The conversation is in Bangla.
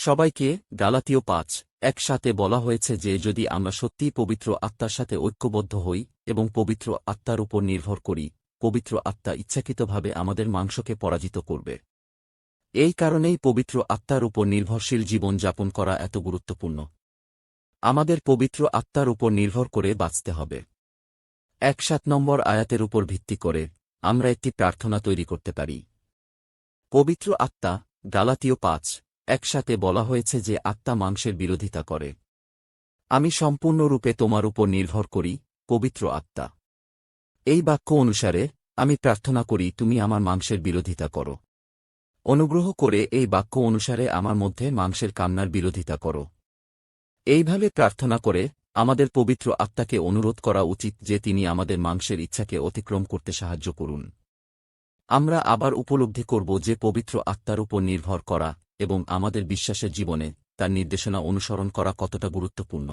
সবাইকে গালাতীয় পাঁচ, একসাথে বলা হয়েছে যে যদি আমরা সত্যিই পবিত্র আত্মার সাথে ঐক্যবদ্ধ হই এবং পবিত্র আত্মার উপর নির্ভর করি, পবিত্র আত্মা ইচ্ছাকৃতভাবে আমাদের মাংসকে পরাজিত করবে। এই কারণেই পবিত্র আত্মার উপর নির্ভরশীল জীবন যাপন করা এত গুরুত্বপূর্ণ। আমাদের পবিত্র আত্মার উপর নির্ভর করে বাঁচতে হবে। এক সাত নম্বর আয়াতের উপর ভিত্তি করে আমরা একটি প্রার্থনা তৈরি করতে পারি। পবিত্র আত্মা, গালাতীয় পাঁচ একসাথে বলা হয়েছে যে আত্মা মাংসের বিরোধিতা করে। আমি সম্পূর্ণরূপে তোমার উপর নির্ভর করি, পবিত্র আত্মা। এই বাক্য অনুসারে, আমি প্রার্থনা করি তুমি আমার মাংসের বিরোধিতা করো। অনুগ্রহ করে এই বাক্য অনুসারে আমার মধ্যে মাংসের কান্নার বিরোধিতা করো। এইভাবে প্রার্থনা করে, আমাদের পবিত্র আত্মাকে অনুরোধ করা উচিত যে তিনি আমাদের মাংসের ইচ্ছাকে অতিক্রম করতে সাহায্য করুন। আমরা আবার উপলব্ধি করব যে পবিত্র আত্মার উপর নির্ভর করা এবং আমাদের বিশ্বাসের জীবনে তার নির্দেশনা অনুসরণ করা কতটা গুরুত্বপূর্ণ।